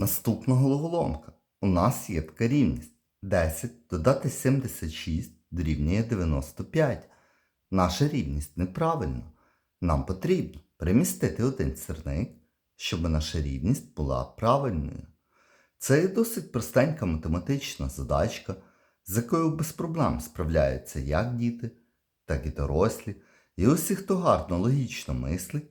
Наступна головоломка. У нас є така рівність. 10 додати 76 дорівнює 95. Наша рівність неправильна. Нам потрібно перемістити один сірник, щоб наша рівність була правильною. Це є досить простенька математична задачка, з якою без проблем справляються як діти, так і дорослі, і усі, хто гарно логічно мислить,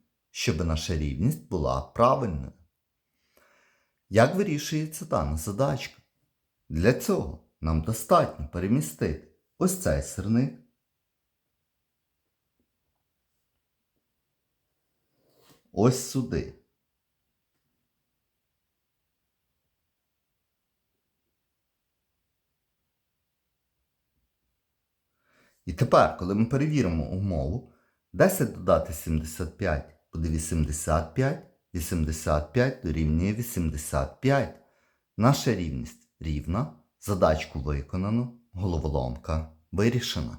щоб наша рівність була правильною. Як вирішується дана задачка? Для цього нам достатньо перемістити ось цей сирник. Ось сюди. І тепер, коли ми перевіримо умову, 10 додати 75 буде 85, 85 дорівнює 85. Наша рівність рівна, задачку виконано, головоломка вирішена.